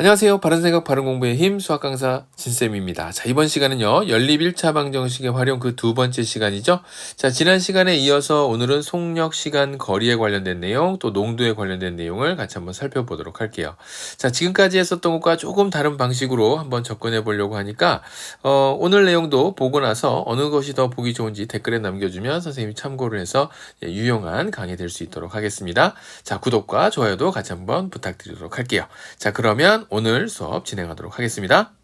안녕하세요. 바른생각 바른공부의 힘 수학 강사 진쌤입니다. 자, 이번 시간은요. 연립 1차 방정식의 활용 그 두 번째 시간이죠. 자, 지난 시간에 이어서 오늘은 속력, 시간, 거리에 관련된 내용, 또 농도에 관련된 내용을 같이 한번 살펴보도록 할게요. 자, 지금까지 했었던 것과 조금 다른 방식으로 한번 접근해 보려고 하니까 어, 오늘 내용도 보고 나서 어느 것이 더 보기 좋은지 댓글에 남겨주면 선생님이 참고를 해서 예, 유용한 강의 될 수 있도록 하겠습니다. 자, 구독과 좋아요도 같이 한번 부탁드리도록 할게요. 자, 그러면 오늘 수업 진행하도록 하겠습니다.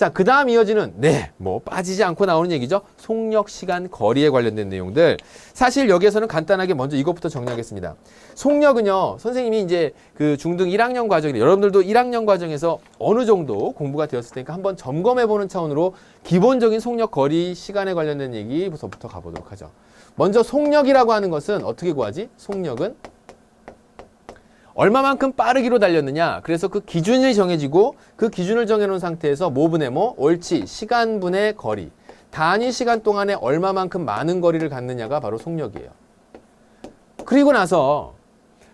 자, 그 다음 이어지는, 네, 뭐, 빠지지 않고 나오는 얘기죠. 속력, 시간, 거리에 관련된 내용들. 사실 여기에서는 간단하게 먼저 이것부터 정리하겠습니다. 속력은요, 선생님이 이제 그 중등 1학년 과정, 여러분들도 1학년 과정에서 어느 정도 공부가 되었을 테니까 한번 점검해보는 차원으로 기본적인 속력, 거리, 시간에 관련된 얘기부터 가보도록 하죠. 먼저 속력이라고 하는 것은 어떻게 구하지? 속력은 얼마만큼 빠르기로 달렸느냐. 그래서 그 기준이 정해지고 그 기준을 정해놓은 상태에서 모분의 뭐, 옳지, 시간분의 거리. 단위 시간 동안에 얼마만큼 많은 거리를 갔느냐가 바로 속력이에요. 그리고 나서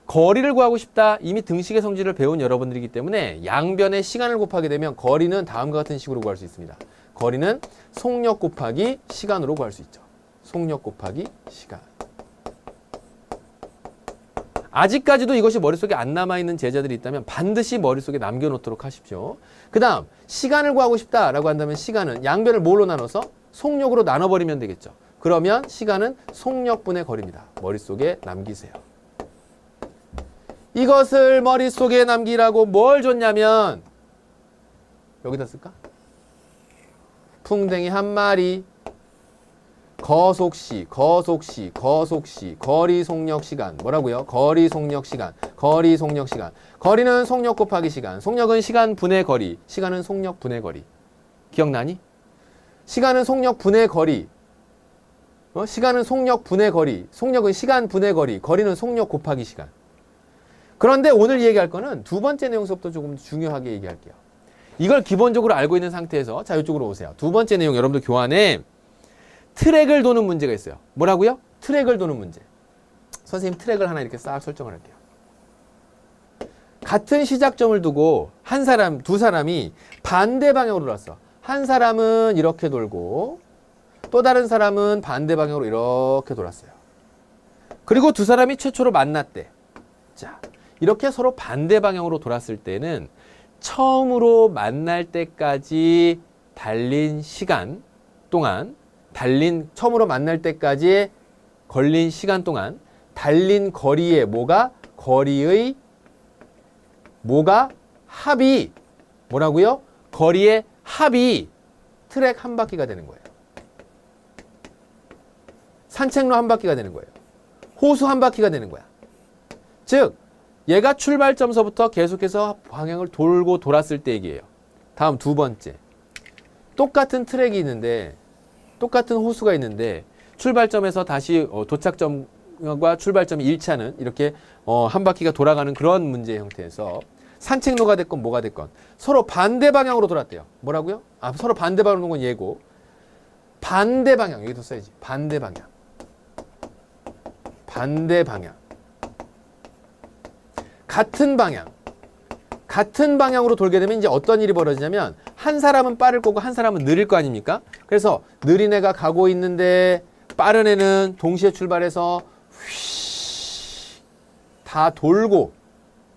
거리를 구하고 싶다. 이미 등식의 성질을 배운 여러분들이기 때문에 양변의 시간을 곱하게 되면 거리는 다음과 같은 식으로 구할 수 있습니다. 거리는 속력 곱하기 시간으로 구할 수 있죠. 속력 곱하기 시간. 아직까지도 이것이 머릿속에 안 남아있는 제자들이 있다면 반드시 머릿속에 남겨놓도록 하십시오. 그 다음, 시간을 구하고 싶다라고 한다면 시간은 양변을 뭘로 나눠서 속력으로 나눠버리면 되겠죠. 그러면 시간은 속력분의 거리입니다. 머릿속에 남기세요. 이것을 머릿속에 남기라고 뭘 줬냐면 여기다 쓸까? 풍뎅이 한 마리 거속시, 거속시, 거속시, 거리 속력 시간. 뭐라고요? 거리 속력 시간. 거리 속력 시간. 거리는 속력 곱하기 시간. 속력은 시간 분의 거리. 시간은 속력 분의 거리. 기억나니? 시간은 속력 분의 거리. 어? 시간은 속력 분의 거리. 속력은 시간 분의 거리. 거리는 속력 곱하기 시간. 그런데 오늘 얘기할 거는 두 번째 내용 수업도 조금 중요하게 얘기할게요. 이걸 기본적으로 알고 있는 상태에서 자 이쪽으로 오세요. 두 번째 내용 여러분들 교환에 트랙을 도는 문제가 있어요. 뭐라고요? 트랙을 도는 문제. 선생님 트랙을 하나 이렇게 싹 설정을 할게요. 같은 시작점을 두고 한 사람, 두 사람이 반대 방향으로 돌았어. 한 사람은 이렇게 돌고 또 다른 사람은 반대 방향으로 이렇게 돌았어요. 그리고 두 사람이 최초로 만났대. 자, 이렇게 서로 반대 방향으로 돌았을 때는 처음으로 만날 때까지 달린 시간 동안 달린 처음으로 만날 때까지 걸린 시간 동안 달린 거리의 뭐가 거리의 뭐가 합이 뭐라고요? 거리의 합이 트랙 한 바퀴가 되는 거예요. 산책로 한 바퀴가 되는 거예요. 호수 한 바퀴가 되는 거야. 즉 얘가 출발점서부터 계속해서 방향을 돌고 돌았을 때 얘기예요. 다음 두 번째. 똑같은 트랙이 있는데 똑같은 호수가 있는데 출발점에서 다시 어, 도착점과 출발점이 일치하는 이렇게 어, 한 바퀴가 돌아가는 그런 문제 형태에서 산책로가 됐건 뭐가 됐건 서로 반대 방향으로 돌았대요. 뭐라고요? 아, 서로 반대 건 예고. 반대 방향 여기도 써야지. 반대 방향. 반대 방향. 같은 방향. 같은 방향으로 돌게 되면 이제 어떤 일이 벌어지냐면 한 사람은 빠를 거고 한 사람은 느릴 거 아닙니까? 그래서 느린 애가 가고 있는데 빠른 애는 동시에 출발해서 휘, 다 돌고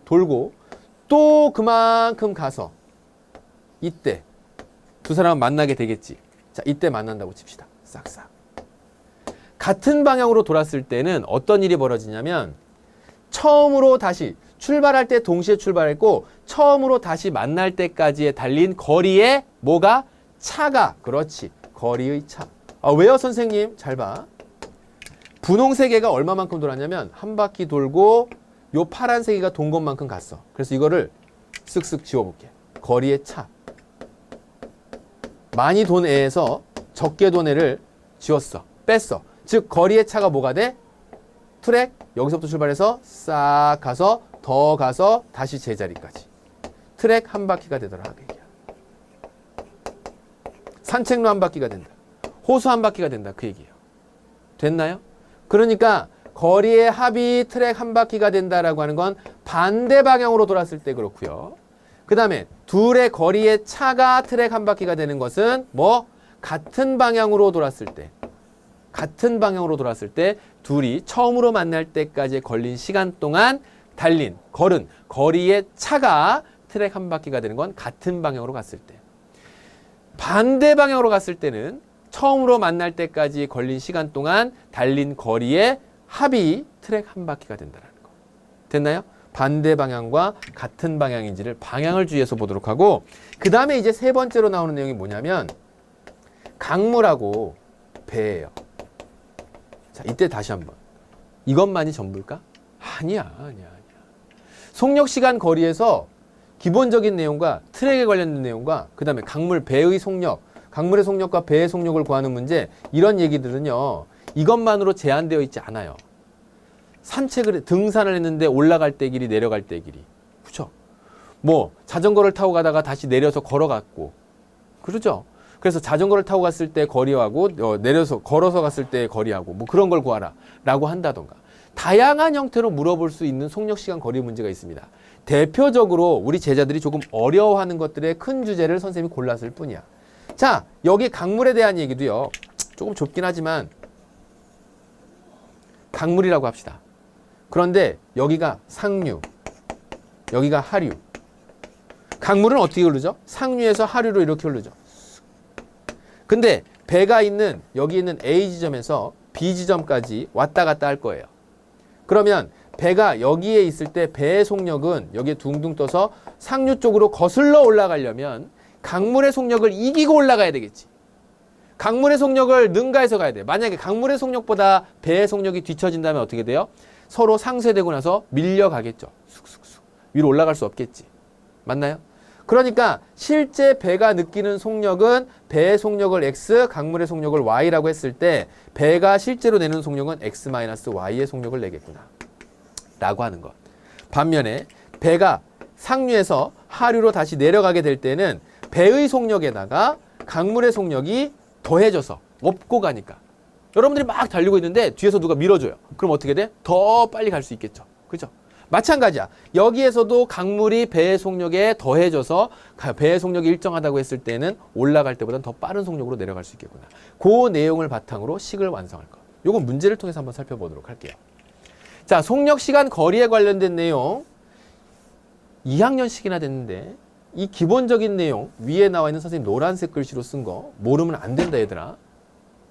돌고 또 그만큼 가서 이때 두 사람은 만나게 되겠지. 자, 이때 만난다고 칩시다. 싹싹. 같은 방향으로 돌았을 때는 어떤 일이 벌어지냐면 처음으로 다시 출발할 때 동시에 출발했고 처음으로 다시 만날 때까지의 달린 거리에 뭐가 차가 그렇지 거리의 차. 아, 왜요 선생님? 잘 봐. 분홍색 애가 얼마만큼 돌았냐면 한 바퀴 돌고 요 파란색 애가 돈 것만큼 갔어. 그래서 이거를 쓱쓱 지워볼게. 거리의 차. 많이 돈 애에서 적게 돈 애를 지웠어. 뺐어. 즉 거리의 차가 뭐가 돼? 트랙 여기서부터 출발해서 싹 가서 더 가서 다시 제자리까지 트랙 한 바퀴가 되더라 그 얘기야. 산책로 한 바퀴가 된다. 호수 한 바퀴가 된다 그 얘기예요. 됐나요? 그러니까 거리의 합이 트랙 한 바퀴가 된다라고 하는 건 반대 방향으로 돌았을 때 그렇고요. 그 다음에 둘의 거리의 차가 트랙 한 바퀴가 되는 것은 뭐 같은 방향으로 돌았을 때 같은 방향으로 돌았을 때 둘이 처음으로 만날 때까지 걸린 시간 동안 달린 걸은 거리의 차가 트랙 한 바퀴가 되는 건 같은 방향으로 갔을 때 반대 방향으로 갔을 때는 처음으로 만날 때까지 걸린 시간 동안 달린 거리의 합이 트랙 한 바퀴가 된다는 거. 됐나요? 반대 방향과 같은 방향인지를 방향을 주의해서 보도록 하고 그 다음에 이제 세 번째로 나오는 내용이 뭐냐면 강물하고 배예요. 자, 이때 다시 한번. 이것만이 전부일까? 아니야, 아니야. 속력 시간 거리에서 기본적인 내용과 트랙에 관련된 내용과 그 다음에 강물 배의 속력, 강물의 속력과 배의 속력을 구하는 문제 이런 얘기들은요 이것만으로 제한되어 있지 않아요. 산책을 해- 등산을 했는데 올라갈 때 길이 내려갈 때 길이 그죠? 뭐 자전거를 타고 가다가 다시 내려서 걸어갔고 그러죠? 그래서 자전거를 타고 갔을 때 거리하고 어, 내려서 걸어서 갔을 때 거리하고 뭐 그런 걸 구하라 라고 한다던가 다양한 형태로 물어볼 수 있는 속력 시간 거리 문제가 있습니다. 대표적으로 우리 제자들이 조금 어려워하는 것들의 큰 주제를 선생님이 골랐을 뿐이야. 자, 여기 강물에 대한 얘기도요. 조금 좁긴 하지만 강물이라고 합시다. 그런데 여기가 상류, 여기가 하류. 강물은 어떻게 흐르죠? 상류에서 하류로 이렇게 흐르죠. 근데 배가 있는 여기 있는 A 지점에서 B 지점까지 왔다 갔다 할 거예요. 그러면 배가 여기에 있을 때 배의 속력은 여기에 둥둥 떠서 상류 쪽으로 거슬러 올라가려면 강물의 속력을 이기고 올라가야 되겠지. 강물의 속력을 능가해서 가야 돼. 만약에 강물의 속력보다 배의 속력이 뒤처진다면 어떻게 돼요? 서로 상쇄되고 나서 밀려가겠죠. 쑥쑥쑥. 위로 올라갈 수 없겠지. 맞나요? 그러니까 실제 배가 느끼는 속력은 배의 속력을 x, 강물의 속력을 y라고 했을 때 배가 실제로 내는 속력은 x-y의 속력을 내겠구나. 라고 하는 것. 반면에 배가 상류에서 하류로 다시 내려가게 될 때는 배의 속력에다가 강물의 속력이 더해져서 업고 가니까 여러분들이 막 달리고 있는데 뒤에서 누가 밀어줘요. 그럼 어떻게 돼? 더 빨리 갈 수 있겠죠. 그죠? 마찬가지야. 여기에서도 강물이 배의 속력에 더해져서 가- 배의 속력이 일정하다고 했을 때는 올라갈 때보다 더 빠른 속력으로 내려갈 수 있겠구나. 그 내용을 바탕으로 식을 완성할 것. 요건 문제를 통해서 한번 살펴보도록 할게요. 자, 속력 시간 거리에 관련된 내용 2학년씩이나 됐는데 이 기본적인 내용 위에 나와 있는 선생님 노란색 글씨로 쓴 거 모르면 안 된다 얘들아.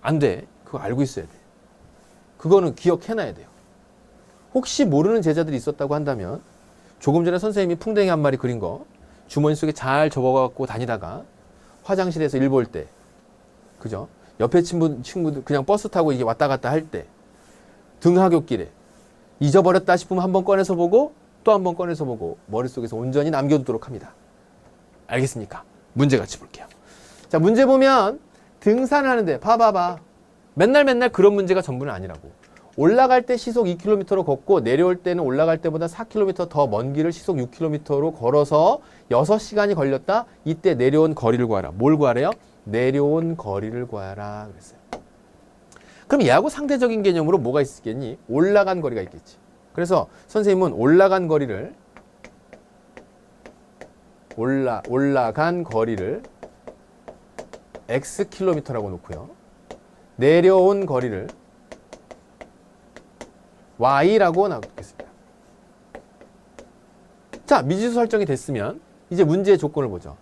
안 돼. 그거 알고 있어야 돼. 그거는 기억해놔야 돼요. 혹시 모르는 제자들이 있었다고 한다면 조금 전에 선생님이 풍뎅이 한 마리 그린 거 주머니 속에 잘 접어갖고 다니다가 화장실에서 일 볼 때, 그죠? 옆에 친구, 친구들 그냥 버스 타고 이게 왔다 갔다 할 때, 등하굣길에 잊어버렸다 싶으면 한 번 꺼내서 보고 또 한 번 꺼내서 보고 머릿속에서 온전히 남겨두도록 합니다. 알겠습니까? 문제 같이 볼게요. 자, 문제 보면 등산을 하는데 봐봐봐. 맨날 맨날 그런 문제가 전부는 아니라고. 올라갈 때 시속 2km로 걷고 내려올 때는 올라갈 때보다 4km 더 먼 길을 시속 6km로 걸어서 6시간이 걸렸다. 이때 내려온 거리를 구하라. 뭘 구하래요? 내려온 거리를 구하라 그랬어요. 그럼 얘하고 상대적인 개념으로 뭐가 있겠니? 올라간 거리가 있겠지. 그래서 선생님은 올라간 거리를 올라 올라간 거리를 x 킬로미터라고 놓고요. 내려온 거리를 y라고 나누겠습니다. 자, 미지수 설정이 됐으면 이제 문제의 조건을 보죠.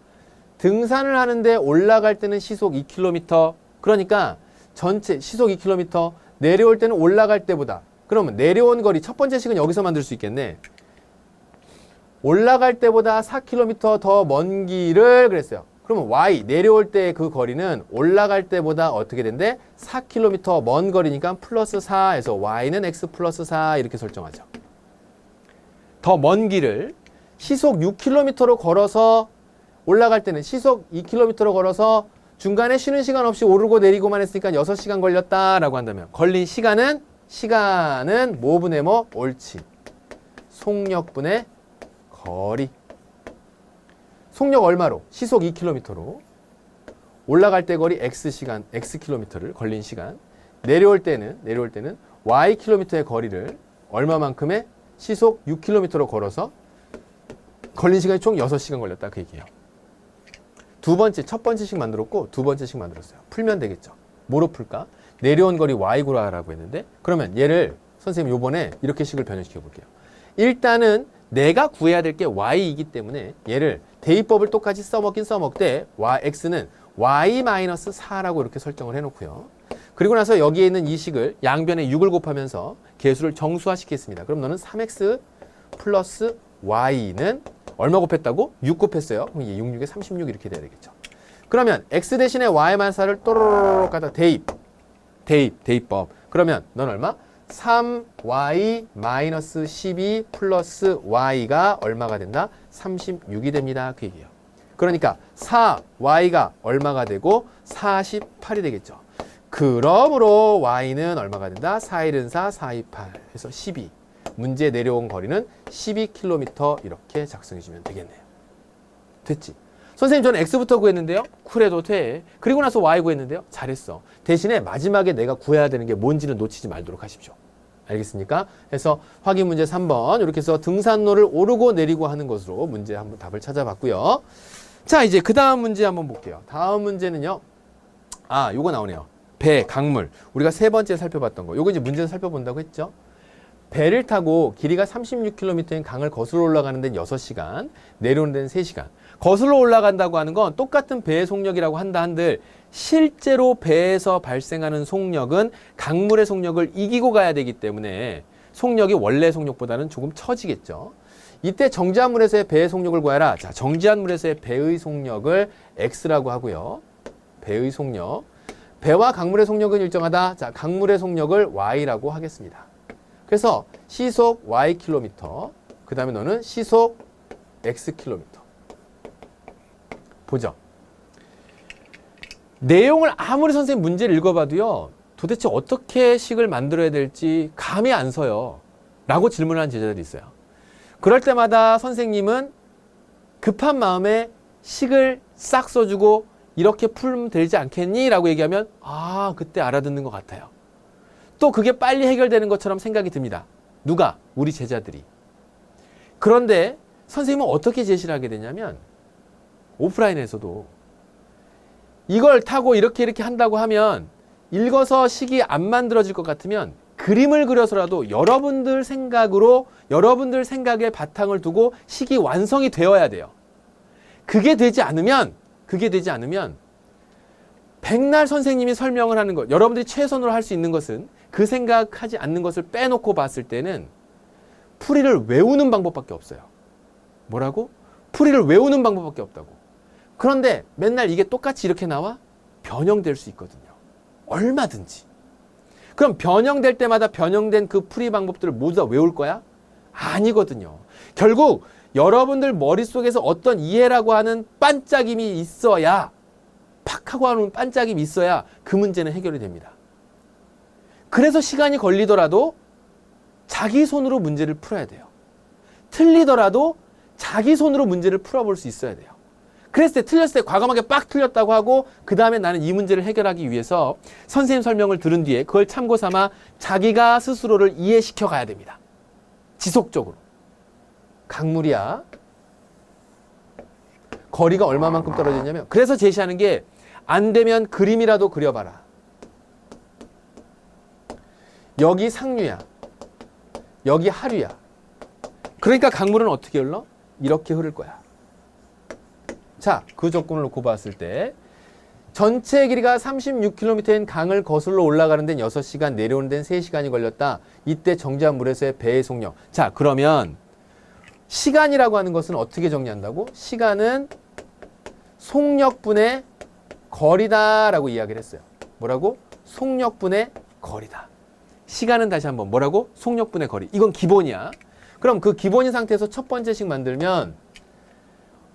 등산을 하는데 올라갈 때는 시속 2km. 그러니까 전체 시속 2km, 내려올 때는 올라갈 때보다. 그러면 내려온 거리 첫 번째 식은 여기서 만들 수 있겠네. 올라갈 때보다 4km 더 먼 길을 그랬어요. 그러면 y 내려올 때 그 거리는 올라갈 때보다 어떻게 된대? 4km 먼 거리니까 플러스 4에서 y는 x 플러스 4 이렇게 설정하죠. 더 먼 길을 시속 6km로 걸어서 올라갈 때는 시속 2km로 걸어서 중간에 쉬는 시간 없이 오르고 내리고만 했으니까 6시간 걸렸다라고 한다면 걸린 시간은 시간은 뭐분의 뭐 옳지. 속력분의 거리. 속력 얼마로? 시속 2km로. 올라갈 때 거리 x 시간, x 킬로미터를 걸린 시간. 내려올 때는 내려올 때는 y 킬로미터의 거리를 얼마만큼의 시속 6km로 걸어서 걸린 시간이 총 6시간 걸렸다 그 얘기예요. 두 번째, 첫 번째씩 만들었고 두 번째씩 만들었어요. 풀면 되겠죠. 뭐로 풀까? 내려온 거리 y 구라라고 했는데 그러면 얘를 선생님 요번에 이렇게 식을 변형시켜 볼게요. 일단은 내가 구해야 될 게 y이기 때문에 얘를 대입법을 똑같이 써먹긴 써먹되 y, x는 y-4라고 이렇게 설정을 해놓고요. 그리고 나서 여기에 있는 이 식을 양변에 6을 곱하면서 개수를 정수화시키겠습니다. 그럼 너는 3x 플러스 y는 얼마 곱했다고? 6 곱했어요. 그럼 이게 6, 6에 36 이렇게 돼야 되겠죠. 그러면 x 대신에 y만 4를 또로로로 갖다 대입. 대입, 대입법. 그러면 넌 얼마? 3y 마이너스 12 플러스 y가 얼마가 된다? 36이 됩니다. 그 얘기예요. 그러니까 4y가 얼마가 되고 48이 되겠죠. 그러므로 y는 얼마가 된다? 4일은 4, 4, 2, 8 해서 12. 문제 내려온 거리는 12km 이렇게 작성해 주면 되겠네요. 됐지? 선생님 저는 x부터 구했는데요. 쿨해도 돼. 그리고 나서 y 구했는데요. 잘했어. 대신에 마지막에 내가 구해야 되는 게 뭔지는 놓치지 말도록 하십시오. 알겠습니까? 그래서 확인 문제 3번 이렇게 해서 등산로를 오르고 내리고 하는 것으로 문제 한번 답을 찾아봤고요. 자 이제 그 다음 문제 한번 볼게요. 다음 문제는요. 아 요거 나오네요. 배, 강물. 우리가 세 번째 살펴봤던 거. 요거 이제 문제를 살펴본다고 했죠. 배를 타고 길이가 36km인 강을 거슬러 올라가는 데는 6시간, 내려오는 데는 3시간. 거슬러 올라간다고 하는 건 똑같은 배의 속력이라고 한다 한들 실제로 배에서 발생하는 속력은 강물의 속력을 이기고 가야 되기 때문에 속력이 원래 속력보다는 조금 처지겠죠. 이때 정지한 물에서의 배의 속력을 구하라. 자, 정지한 물에서의 배의 속력을 x라고 하고요. 배의 속력. 배와 강물의 속력은 일정하다. 자, 강물의 속력을 y라고 하겠습니다. 그래서 시속 y 킬로미터, 그 다음에 너는 시속 x 킬로미터. 보죠. 내용을 아무리 선생님 문제를 읽어봐도요, 도대체 어떻게 식을 만들어야 될지 감이 안 서요. 라고 질문하는 제자들이 있어요. 그럴 때마다 선생님은 급한 마음에 식을 싹 써주고 이렇게 풀면 되지 않겠니? 라고 얘기하면 아, 그때 알아듣는 것 같아요. 또 그게 빨리 해결되는 것처럼 생각이 듭니다. 누가? 우리 제자들이. 그런데 선생님은 어떻게 제시를 하게 되냐면 오프라인에서도 이걸 타고 이렇게 이렇게 한다고 하면 읽어서 식이 안 만들어질 것 같으면 그림을 그려서라도 여러분들 생각으로 여러분들 생각에 바탕을 두고 식이 완성이 되어야 돼요. 그게 되지 않으면 그게 되지 않으면 백날 선생님이 설명을 하는 것, 여러분들이 최선으로 할 수 있는 것은 그 생각하지 않는 것을 빼놓고 봤을 때는 풀이를 외우는 방법밖에 없어요. 뭐라고? 풀이를 외우는 방법밖에 없다고. 그런데 맨날 이게 똑같이 이렇게 나와? 변형될 수 있거든요. 얼마든지. 그럼 변형될 때마다 변형된 그 풀이 방법들을 모두 다 외울 거야? 아니거든요. 결국 여러분들 머릿속에서 어떤 이해라고 하는 반짝임이 있어야 팍 하고 하는 반짝임이 있어야 그 문제는 해결이 됩니다. 그래서 시간이 걸리더라도 자기 손으로 문제를 풀어야 돼요. 틀리더라도 자기 손으로 문제를 풀어볼 수 있어야 돼요. 그랬을 때 틀렸을 때 과감하게 빡 틀렸다고 하고 그 다음에 나는 이 문제를 해결하기 위해서 선생님 설명을 들은 뒤에 그걸 참고 삼아 자기가 스스로를 이해시켜 가야 됩니다. 지속적으로. 강물이야. 거리가 얼마만큼 떨어졌냐면 그래서 제시하는 게 안 되면 그림이라도 그려봐라. 여기 상류야. 여기 하류야. 그러니까 강물은 어떻게 흘러? 이렇게 흐를 거야. 자, 그 조건을 놓고 봤을 때 전체 길이가 36km인 강을 거슬러 올라가는 데는 6시간, 내려오는 데는 3시간이 걸렸다. 이때 정지한 물에서의 배의 속력. 자, 그러면 시간이라고 하는 것은 어떻게 정리한다고? 시간은 속력분의 거리다라고 이야기를 했어요. 뭐라고? 속력분의 거리다. 시간은 다시 한번 뭐라고? 속력분의 거리. 이건 기본이야. 그럼 그 기본인 상태에서 첫 번째씩 만들면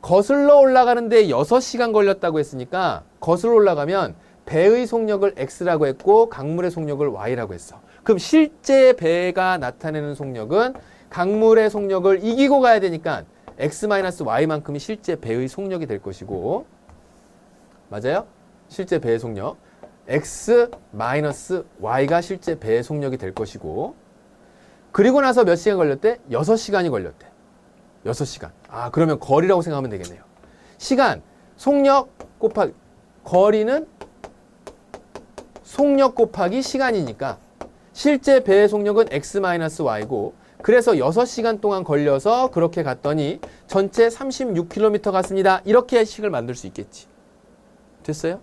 거슬러 올라가는데 6시간 걸렸다고 했으니까 거슬러 올라가면 배의 속력을 x라고 했고 강물의 속력을 y라고 했어. 그럼 실제 배가 나타내는 속력은 강물의 속력을 이기고 가야 되니까 x-y만큼이 실제 배의 속력이 될 것이고 맞아요? 실제 배의 속력 x-y가 실제 배의 속력이 될 것이고 그리고 나서 몇 시간 걸렸대? 6시간이 걸렸대. 6시간. 아, 그러면 거리라고 생각하면 되겠네요. 시간, 속력 곱하기, 거리는 속력 곱하기 시간이니까 실제 배의 속력은 x-y고 그래서 6시간 동안 걸려서 그렇게 갔더니 전체 36km 갔습니다. 이렇게 식을 만들 수 있겠지. 됐어요?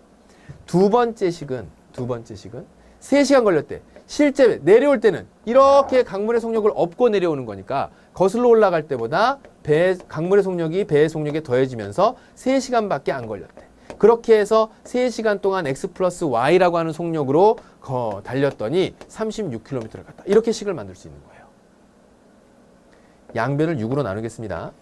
두 번째 식은 두 번째 식은 3시간 걸렸대. 실제 내려올 때는 이렇게 강물의 속력을 업고 내려오는 거니까 거슬러 올라갈 때보다 배 강물의 속력이 배의 속력에 더해지면서 3시간밖에 안 걸렸대. 그렇게 해서 3시간 동안 x 플러스 y라고 하는 속력으로 거 달렸더니 36km를 갔다. 이렇게 식을 만들 수 있는 거예요. 양변을 6으로 나누겠습니다.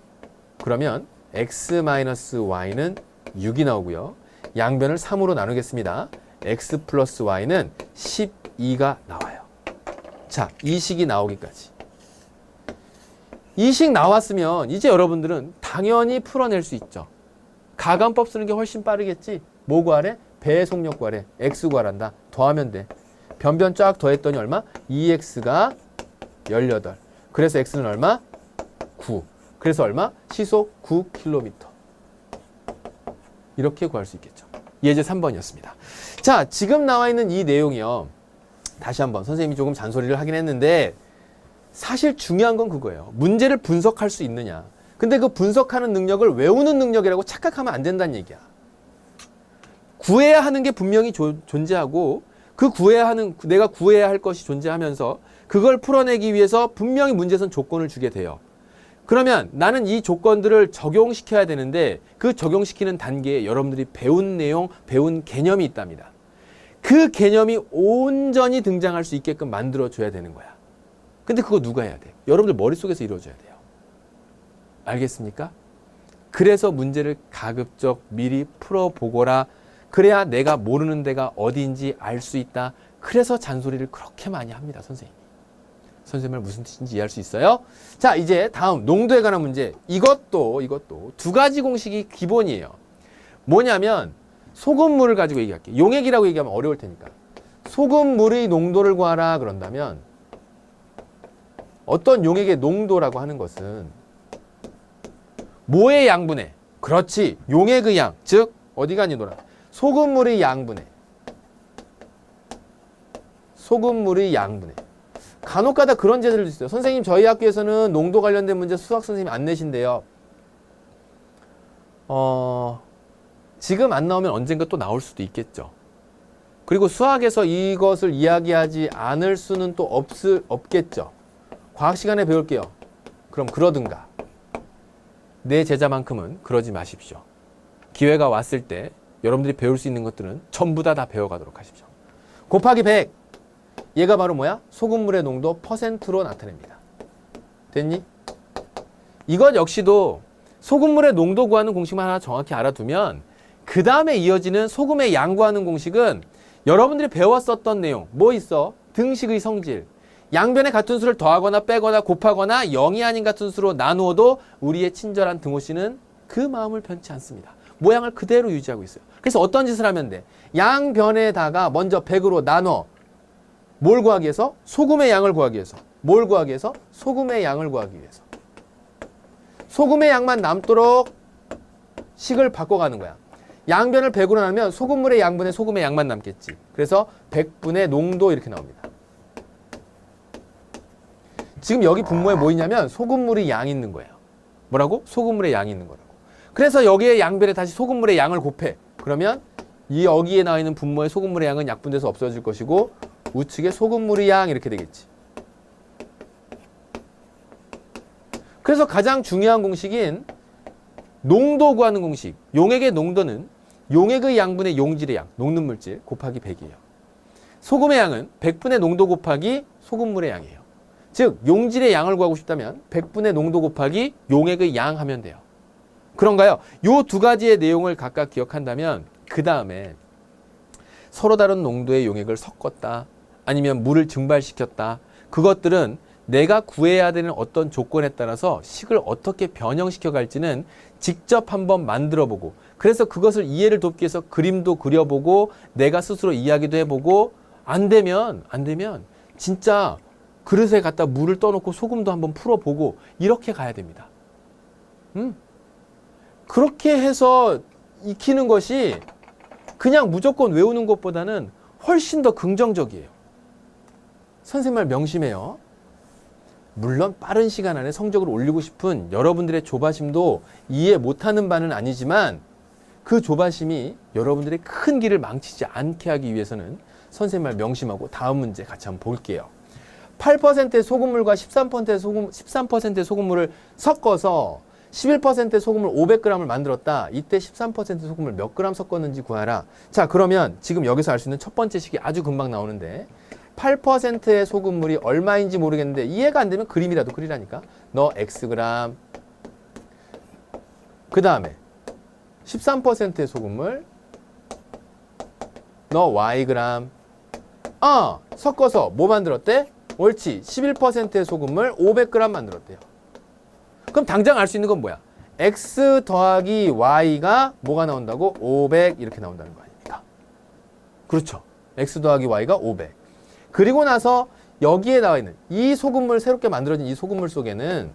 그러면 x-y는 6이 나오고요. 양변을 3으로 나누겠습니다. x 플러스 y는 12가 나와요. 자, 이 식이 나오기까지. 이 식 나왔으면 이제 여러분들은 당연히 풀어낼 수 있죠. 가감법 쓰는 게 훨씬 빠르겠지. 뭐 구하래? 배의 속력 구하래. x 구하란다. 더하면 돼. 변변 쫙 더했더니 얼마? 2x가 18. 그래서 x는 얼마? 9. 그래서 얼마? 시속 9km. 이렇게 구할 수 있겠죠. 예제 3번이었습니다. 자, 지금 나와 있는 이 내용이요. 다시 한번 선생님이 조금 잔소리를 하긴 했는데 사실 중요한 건 그거예요. 문제를 분석할 수 있느냐. 근데 그 분석하는 능력을 외우는 능력이라고 착각하면 안 된다는 얘기야. 구해야 하는 게 분명히 조- 존재하고 그 구해야 하는 내가 구해야 할 것이 존재하면서 그걸 풀어내기 위해서 분명히 문제선 조건을 주게 돼요. 그러면 나는 이 조건들을 적용시켜야 되는데 그 적용시키는 단계에 여러분들이 배운 내용, 배운 개념이 있답니다. 그 개념이 온전히 등장할 수 있게끔 만들어 줘야 되는 거야. 근데 그거 누가 해야 돼? 여러분들 머릿속에서 이루어져야 돼요. 알겠습니까? 그래서 문제를 가급적 미리 풀어보거라. 그래야 내가 모르는 데가 어디인지 알 수 있다. 그래서 잔소리를 그렇게 많이 합니다, 선생님. 선생님을 무슨 뜻인지 이해할 수 있어요? 자, 이제 다음 농도에 관한 문제. 이것도 이것도 두 가지 공식이 기본이에요. 뭐냐면 소금물을 가지고 얘기할게요. 용액이라고 얘기하면 어려울 테니까. 소금물의 농도를 구하라 그런다면 어떤 용액의 농도라고 하는 것은 뭐의 양분의 그렇지 용액의 양, 즉 어디가 아니노라 소금물의 양분의 소금물의 양분의 간혹가다 그런 제들도 있어요. 선생님 저희 학교에서는 농도 관련된 문제 수학 선생님 안 내신대요. 어 지금 안 나오면 언젠가 또 나올 수도 있겠죠. 그리고 수학에서 이것을 이야기하지 않을 수는 또 없을 없겠죠. 과학 시간에 배울게요. 그럼 그러든가. 내 제자만큼은 그러지 마십시오. 기회가 왔을 때 여러분들이 배울 수 있는 것들은 전부 다 다 배워가도록 하십시오. 곱하기 100. 얘가 바로 뭐야? 소금물의 농도 퍼센트로 나타냅니다. 됐니? 이것 역시도 소금물의 농도 구하는 공식만 하나 정확히 알아두면 그 다음에 이어지는 소금의 양 구하는 공식은 여러분들이 배웠었던 내용 뭐 있어? 등식의 성질 양변의 같은 수를 더하거나 빼거나 곱하거나 0이 아닌 같은 수로 나누어도 우리의 친절한 등호 씨는 그 마음을 변치 않습니다. 모양을 그대로 유지하고 있어요. 그래서 어떤 짓을 하면 돼? 양변에다가 먼저 100으로 나눠 뭘 구하기 위해서? 소금의 양을 구하기 위해서. 뭘 구하기 위해서? 소금의 양을 구하기 위해서. 소금의 양만 남도록 식을 바꿔가는 거야. 양변을 100으로 나누면 소금물의 양분의 소금의 양만 남겠지. 그래서 100분의 농도 이렇게 나옵니다. 지금 여기 분모에 뭐 있냐면 소금물의 양이 있는 거예요. 뭐라고? 소금물의 양이 있는 거라고. 그래서 여기에 양변에 다시 소금물의 양을 곱해. 그러면 이 여기에 나와 있는 분모의 소금물의 양은 약분돼서 없어질 것이고 우측에 소금물의 양 이렇게 되겠지. 그래서 가장 중요한 공식인 농도 구하는 공식. 용액의 농도는 용액의 양분의 용질의 양, 녹는 물질 곱하기 100이에요. 소금의 양은 100분의 농도 곱하기 소금물의 양이에요. 즉 용질의 양을 구하고 싶다면 100분의 농도 곱하기 용액의 양 하면 돼요. 그런가요? 요 두 가지의 내용을 각각 기억한다면 그 다음에 서로 다른 농도의 용액을 섞었다. 아니면 물을 증발시켰다. 그것들은 내가 구해야 되는 어떤 조건에 따라서 식을 어떻게 변형시켜 갈지는 직접 한번 만들어 보고 그래서 그것을 이해를 돕기 위해서 그림도 그려보고 내가 스스로 이야기도 해보고 안 되면 안 되면 진짜 그릇에 갖다 물을 떠놓고 소금도 한번 풀어보고 이렇게 가야 됩니다. 그렇게 해서 익히는 것이 그냥 무조건 외우는 것보다는 훨씬 더 긍정적이에요. 선생님 말 명심해요. 물론 빠른 시간 안에 성적을 올리고 싶은 여러분들의 조바심도 이해 못하는 바는 아니지만 그 조바심이 여러분들의 큰 길을 망치지 않게 하기 위해서는 선생님 말 명심하고 다음 문제 같이 한번 볼게요. 8%의 소금물과 13%의 소금 13%의 소금물을 섞어서 11%의 소금을 500g을 만들었다. 이때 13% 소금을 몇 그램 섞었는지 구하라. 자, 그러면 지금 여기서 알 수 있는 첫 번째 식이 아주 금방 나오는데 8%의 소금물이 얼마인지 모르겠는데 이해가 안 되면 그림이라도 그리라니까. 너 xg 그 다음에 13%의 소금물 너 yg 아 섞어서 뭐 만들었대? 옳지 11%의 소금물 500g 만들었대요. 그럼 당장 알 수 있는 건 뭐야? x 더하기 y가 뭐가 나온다고? 500 이렇게 나온다는 거 아닙니까? 그렇죠. x 더하기 y가 500. 그리고 나서 여기에 나와 있는 이 소금물 새롭게 만들어진 이 소금물 속에는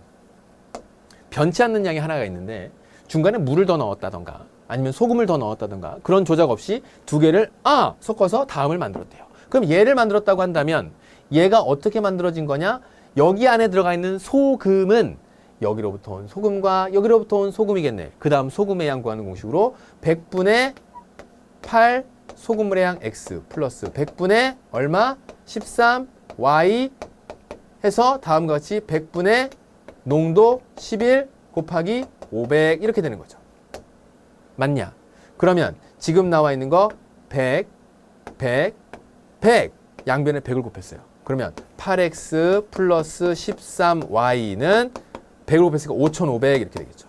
변치 않는 양이 하나가 있는데 중간에 물을 더 넣었다던가 아니면 소금을 더 넣었다던가 그런 조작 없이 두 개를 아 섞어서 다음을 만들었대요. 그럼 얘를 만들었다고 한다면 얘가 어떻게 만들어진 거냐? 여기 안에 들어가 있는 소금은 여기로부터 온 소금과 여기로부터 온 소금이겠네. 그 다음 소금의 양 구하는 공식으로 100분의 8 소금물의 양 x 플러스 100분의 얼마? 13 y 해서 다음과 같이 100분의 농도 11 곱하기 500 이렇게 되는 거죠. 맞냐? 그러면 지금 나와 있는 거 100, 100, 100 양변에 100을 곱했어요. 그러면 8x 플러스 13y는 100을 곱했으니까 5500 이렇게 되겠죠.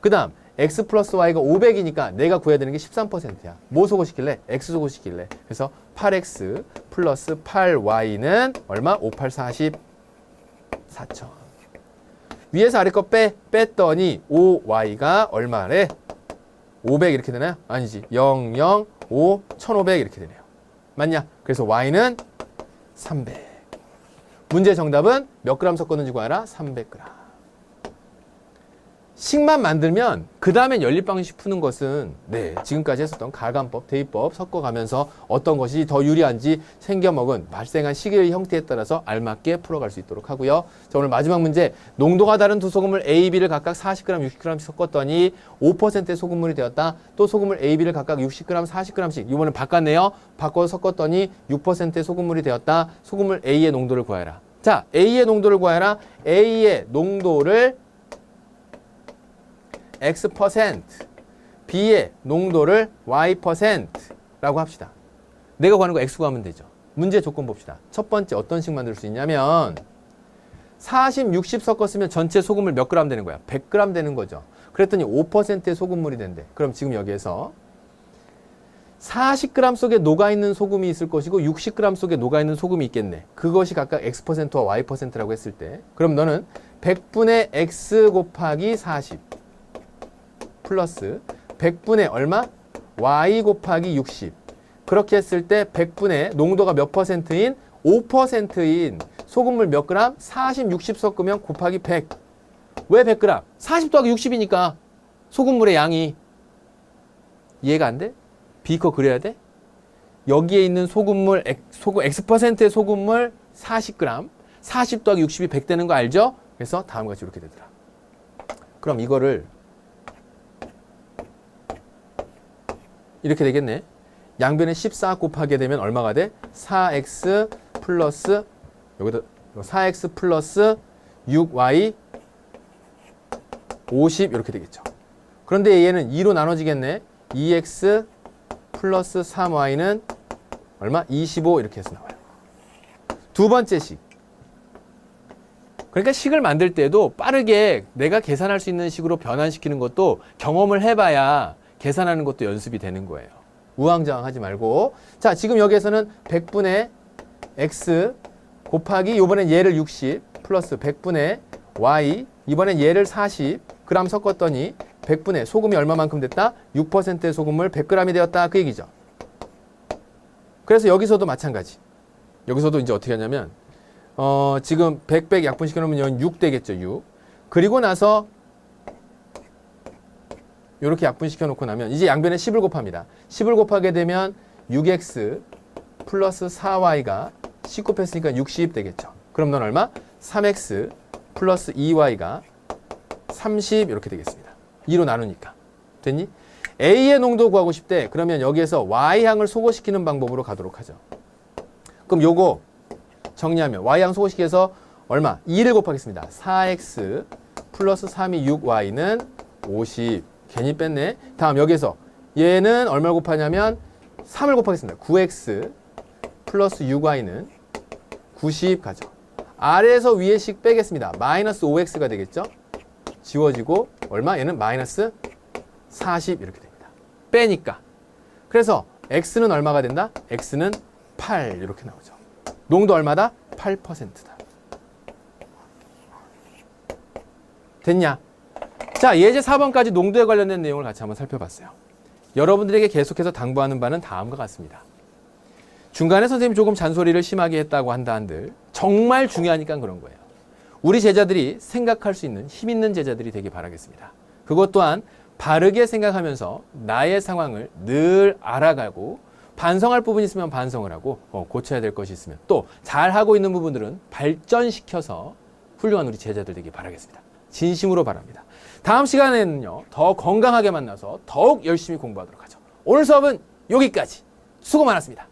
그 다음 x 플러스 y가 500이니까 내가 구해야 되는 게 13%야. 뭐 소거시킬래? x 소거시킬래. 그래서 8x 플러스 8y는 얼마? 58, 40, 4천. 위에서 아래 거 빼, 뺐더니 5y가 얼마래? 500 이렇게 되나요? 아니지. 0, 0, 5, 1500 이렇게 되네요. 맞냐? 그래서 y는 300. 문제 정답은 몇 그램 섞었는지 구하라? 300g. 식만 만들면 그 다음엔 연립 방식 푸는 것은 네 지금까지 했었던 가감법, 대입법 섞어가면서 어떤 것이 더 유리한지 생겨먹은 발생한 시계의 형태에 따라서 알맞게 풀어갈 수 있도록 하고요. 자 오늘 마지막 문제 농도가 다른 두 소금을 A, B를 각각 40g, 60g 섞었더니 5%의 소금물이 되었다. 또 소금을 A, B를 각각 60g, 40g씩 이번엔 바꿨네요. 바꿔서 섞었더니 6%의 소금물이 되었다. 소금물 A의 농도를 구하라. 자 A의 농도를 구하라. A의 농도를 x 퍼센트, B의 농도를 y 퍼센트라고 합시다. 내가 구하는 거 x 구하면 되죠. 문제 조건 봅시다. 첫 번째 어떤 식 만들 수 있냐면 40, 60 섞었으면 전체 소금물 몇 그램 되는 거야? 100g 되는 거죠. 그랬더니 5%의 소금물이 된대. 그럼 지금 여기에서 40g 속에 녹아있는 소금이 있을 것이고 60g 속에 녹아있는 소금이 있겠네. 그것이 각각 x%와 y%라고 했을 때 그럼 너는 100분의 x 곱하기 40 플러스 100분의 얼마? y 곱하기 60 그렇게 했을 때 100분의 농도가 몇 퍼센트인 5%인 소금물 몇 그램? 40, 60 섞으면 곱하기 100 왜 100g? 40 더하기 60이니까 소금물의 양이 이해가 안 돼? 비커 그려야 돼? 여기에 있는 소금물 X, 소금 X%의 소금물 40g 40 더하기 60이 100 되는 거 알죠? 그래서 다음과 같이 이렇게 되더라 그럼 이거를 이렇게 되겠네. 양변에 14 곱하게 되면 얼마가 돼? 4x 플러스 여기다 4x 플러스 6y 50 이렇게 되겠죠. 그런데 얘는 2로 나눠지겠네. 2x 플러스 3y는 얼마? 25 이렇게 해서 나와요. 두 번째 식. 그러니까 식을 만들 때도 빠르게 내가 계산할 수 있는 식으로 변환시키는 것도 경험을 해봐야 계산하는 것도 연습이 되는 거예요. 우왕좌왕 하지 말고. 자, 지금 여기에서는 100분의 x 곱하기 이번엔 얘를 60 플러스 100분의 y 이번엔 얘를 40 그램 섞었더니 100분의 소금이 얼마만큼 됐다? 6%의 소금을 100g이 되었다. 그 얘기죠. 그래서 여기서도 마찬가지. 여기서도 이제 어떻게 하냐면 어, 지금 100, 100 약분시켜 놓으면 여기 6 되겠죠. 6. 그리고 나서 이렇게 약분시켜 놓고 나면 이제 양변에 10을 곱합니다. 10을 곱하게 되면 6x 플러스 4y가 10 곱했으니까 60 되겠죠. 그럼 넌 얼마? 3x 플러스 2y가 30 이렇게 되겠습니다. 2로 나누니까. 됐니? A의 농도 구하고 싶대. 그러면 여기에서 Y항을 소거시키는 방법으로 가도록 하죠. 그럼 요거 정리하면 Y항 소거시켜서 얼마? 2를 곱하겠습니다. 4X 플러스 3이 6Y는 50. 괜히 뺐네. 다음 여기에서 얘는 얼마 곱하냐면 3을 곱하겠습니다. 9X 플러스 6Y는 90 가죠. 아래에서 위에씩 빼겠습니다. 마이너스 5X가 되겠죠? 지워지고 얼마? 얘는 마이너스 40 이렇게 됩니다. 빼니까. 그래서 x는 얼마가 된다? x는 8 이렇게 나오죠. 농도 얼마다? 8%다. 됐냐? 자, 예제 4번까지 농도에 관련된 내용을 같이 한번 살펴봤어요. 여러분들에게 계속해서 당부하는 바는 다음과 같습니다. 중간에 선생님 조금 잔소리를 심하게 했다고 한다 한들 정말 중요하니까 그런 거예요. 우리 제자들이 생각할 수 있는 힘 있는 제자들이 되기 바라겠습니다. 그것 또한 바르게 생각하면서 나의 상황을 늘 알아가고 반성할 부분이 있으면 반성을 하고 어, 고쳐야 될 것이 있으면 또 잘하고 있는 부분들은 발전시켜서 훌륭한 우리 제자들 되기 바라겠습니다. 진심으로 바랍니다. 다음 시간에는요, 더 건강하게 만나서 더욱 열심히 공부하도록 하죠. 오늘 수업은 여기까지. 수고 많았습니다.